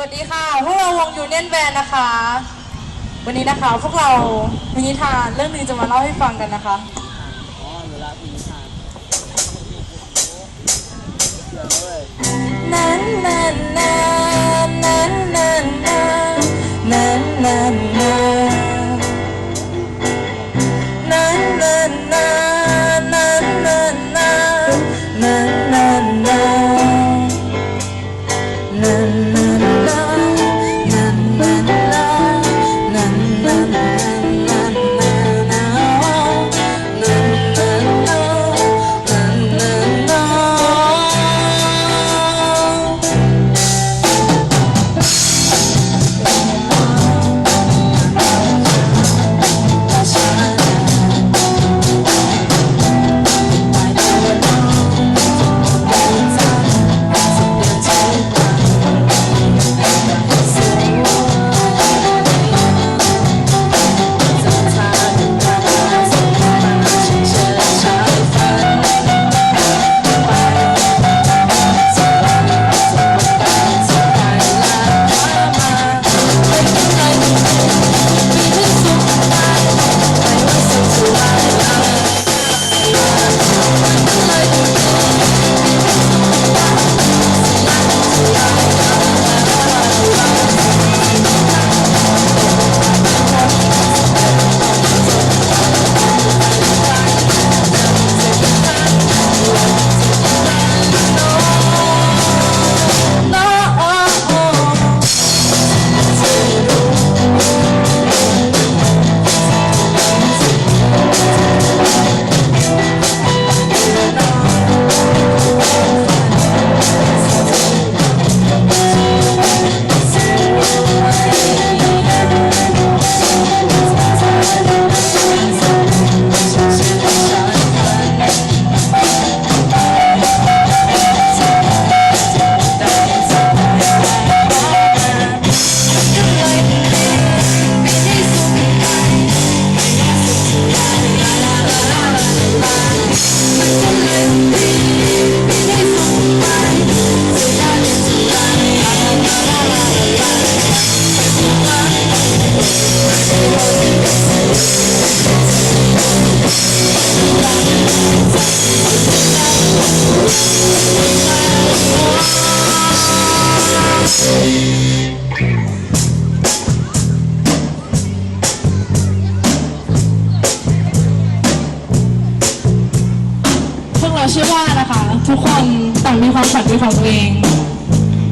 วัสดีค่ะ พวกเราวงยูเนียนแบนนะคะ วันนี้นะคะพวกเรามีนิทานเรื่องนึงจะมาเล่าให้ฟังกันนะคะนั้นนั้นนั้นนั้นนั้นนั้นนั้น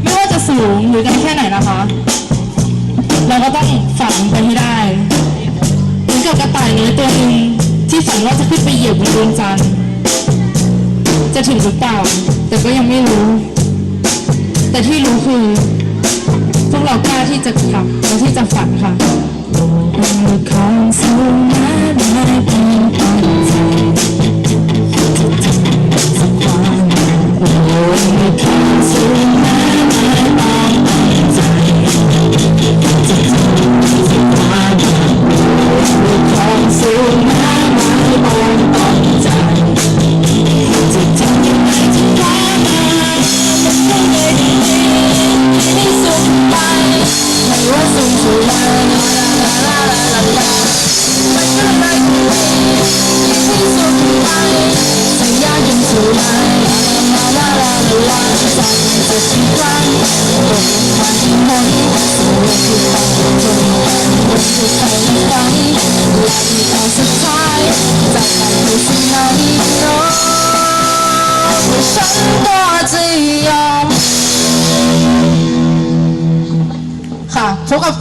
ไม่ว่าจะสูงหรือไกลแค่ไหนนะคะ เราก็ต้องฝันไปให้ได้เหมือนกับกระต่ายน้อยตัวหนึ่งที่ฝันว่าจะขึ้นไปเหยียบบนดวงจันทร์จะถึงหรือเปล่า แต่ก็ยังไม่รู้ แต่ที่รู้คือ พวกเรากล้าที่จะทำและที่จะฝันค่ะของสูงมา ได้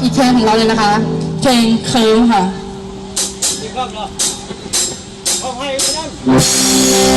อีกเพลงของเราเลยนะคะ เพลงเคิร์มค่ะอีกรอบเหรอเอาให้ไปนั่น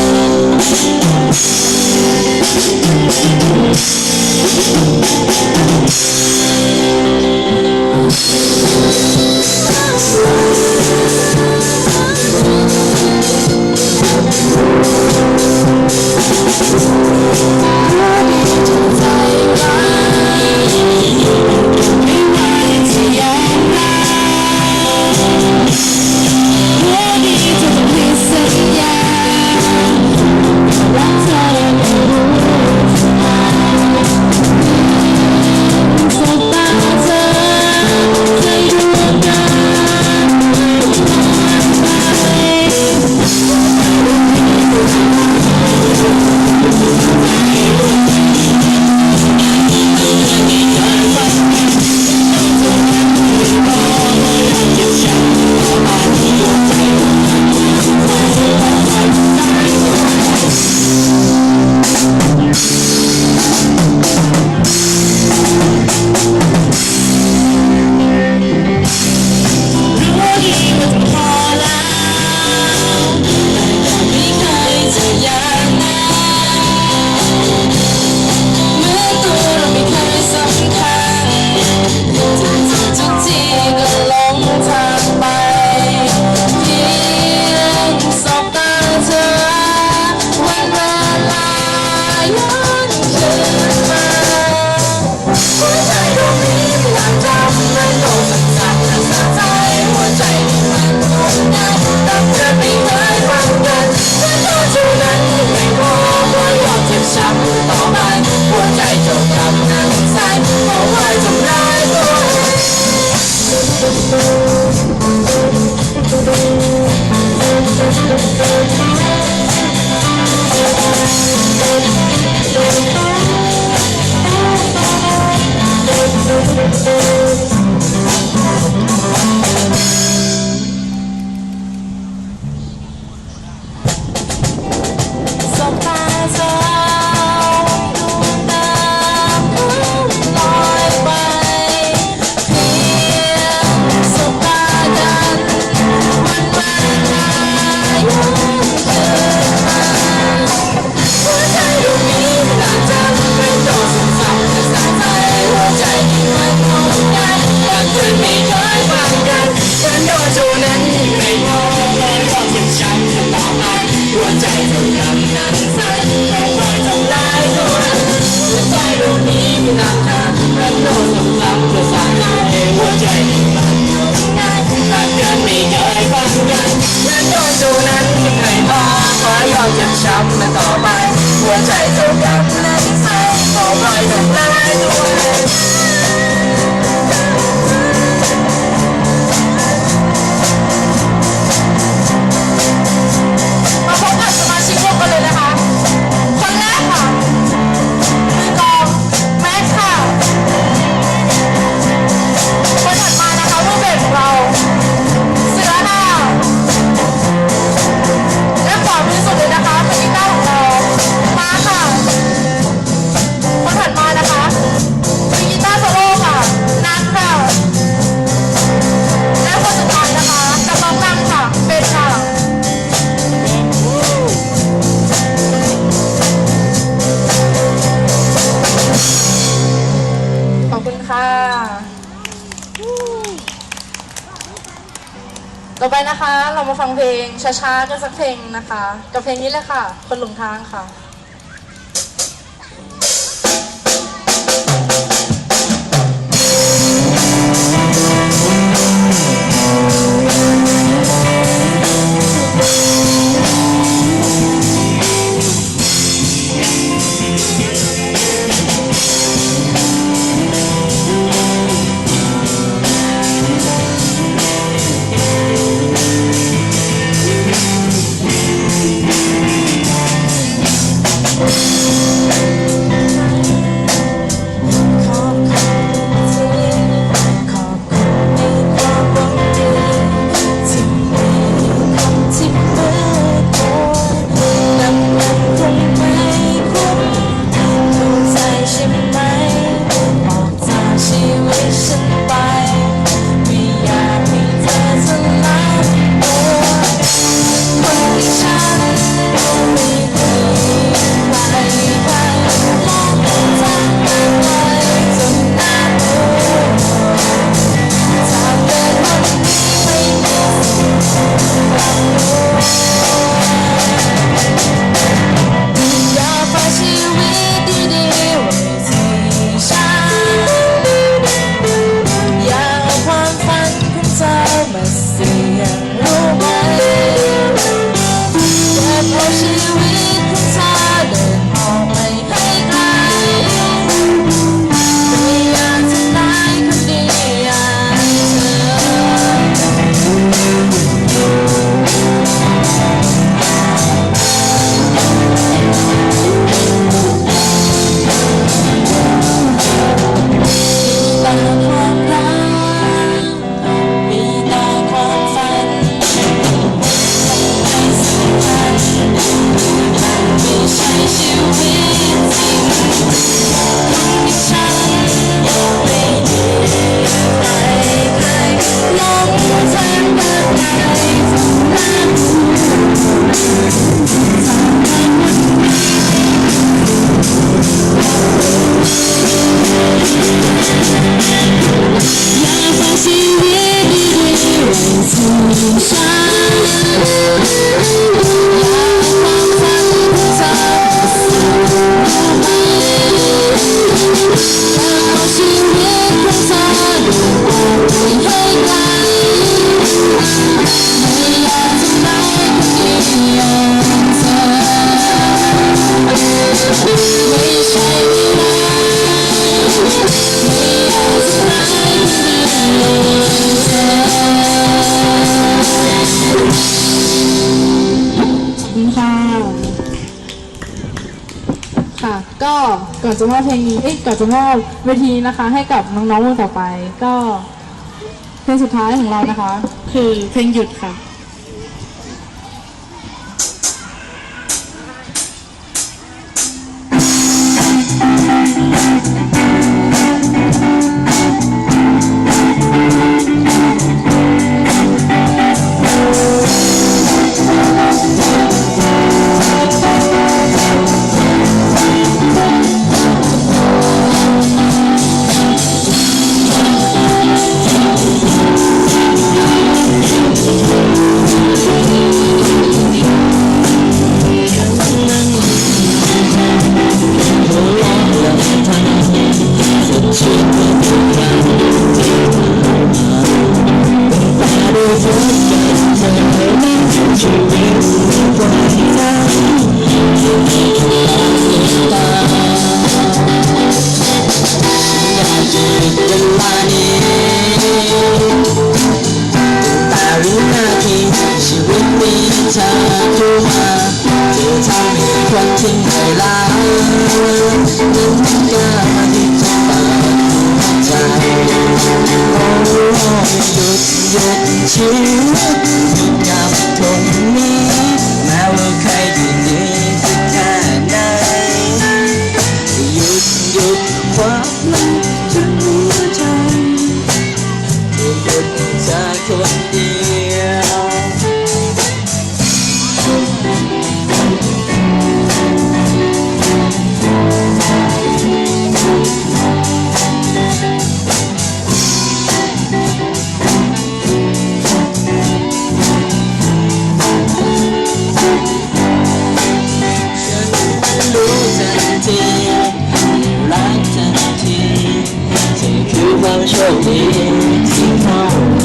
ค่ะ ต่อไปนะคะ เรามาฟังเพลงช้าๆกันสักเพลงนะคะ กับเพลงนี้เลยค่ะ คนหลงทางค่ะ ค่ะ ก็ก่อนจะมอบเพลงนี้เอ้ยก่อนจะมอบเวทีนะคะ ให้กับน้องๆวงต่อไป ก็เพลงสุดท้ายของเรานะคะ คือเพลงหยุดค่ะ Christmas. 那么说你听到。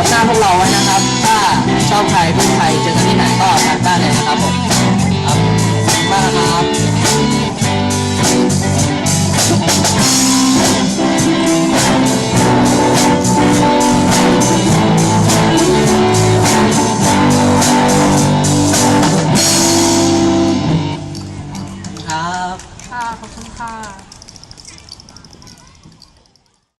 ับหน้าพวกเราไว้นะครับ ถ้าชอบใครพึ่งใครเจอที่ไหนก็ทักได้เลยนะครับผมครับมากครับ